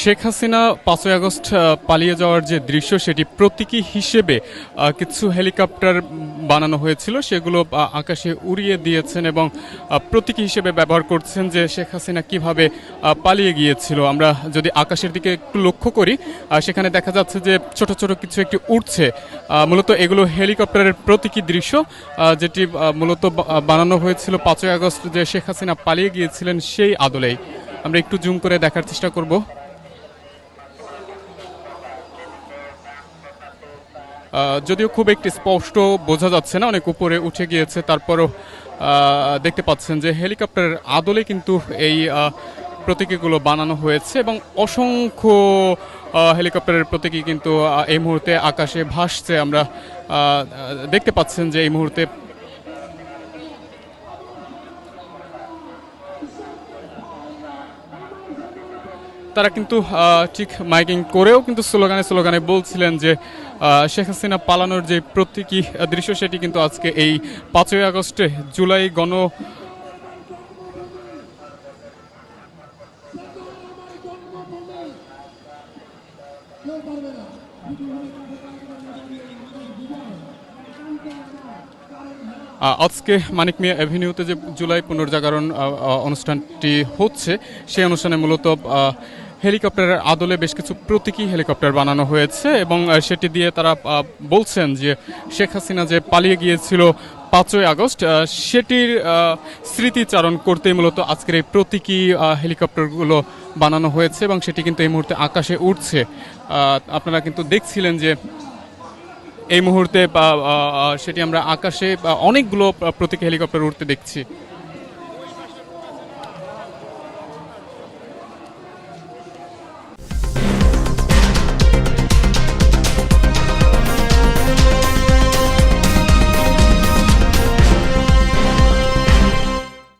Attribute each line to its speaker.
Speaker 1: শেখ হাসিনা পাঁচই আগস্ট পালিয়ে যাওয়ার যে দৃশ্য, সেটি প্রতীকী হিসেবে কিছু হেলিকপ্টার বানানো হয়েছিল। সেগুলো আকাশে উড়িয়ে দিয়েছেন এবং প্রতীকী হিসেবে ব্যবহার করছেন যে শেখ হাসিনা কীভাবে পালিয়ে গিয়েছিল। আমরা যদি আকাশের দিকে একটু লক্ষ্য করি সেখানে দেখা যাচ্ছে যে ছোট ছোট কিছু একটি উঠছে মূলত এগুলো হেলিকপ্টারের প্রতীকী দৃশ্য যেটি মূলত বানানো হয়েছিল পাঁচই আগস্ট যে শেখ হাসিনা পালিয়ে গিয়েছিলেন সেই আদলেই। আমরা একটু জুম করে দেখার চেষ্টা করব। যদিও খুব একটি স্পষ্ট বোঝা যাচ্ছে না, অনেক উপরে উঠে গিয়েছে, তারপরও দেখতে পাচ্ছেন যে হেলিকপ্টারের আদলে কিন্তু এই প্রতীকীগুলো বানানো হয়েছে এবং অসংখ্য হেলিকপ্টারের প্রতীকী কিন্তু এই মুহূর্তে আকাশে ভাসছে। আমরা দেখতে পাচ্ছেন যে এই মুহূর্তে তারা কিন্তু ঠিক মাইকিং করেও কিন্তু স্লোগানে স্লোগানে বলছিলেন যে শেখ হাসিনা পালানোর যে প্রতীকী দৃশ্য সেটি কিন্তু আজকে এই পাঁচই আগস্টে জুলাই গণ আজকে মানিক মিয়া অ্যাভিনিউতে যে জুলাই পুনর্জাগরণ অনুষ্ঠানটি হচ্ছে, সেই অনুষ্ঠানে মূলত হেলিকপ্টারের আদলে বেশ কিছু প্রতীকী হেলিকপ্টার বানানো হয়েছে এবং সেটি দিয়ে তারা বলছেন যে শেখ হাসিনা যে পালিয়ে গিয়েছিল পাঁচই আগস্ট সেটির স্মৃতিচারণ করতেই মূলত আজকের এই প্রতীকী হেলিকপ্টারগুলো বানানো হয়েছে এবং সেটি কিন্তু এই মুহূর্তে আকাশে উঠছে আপনারা কিন্তু দেখছিলেন যে এই মুহূর্তে সেটি আমরা আকাশে অনেকগুলো প্রতীকী হেলিকপ্টার উঠতে দেখছি।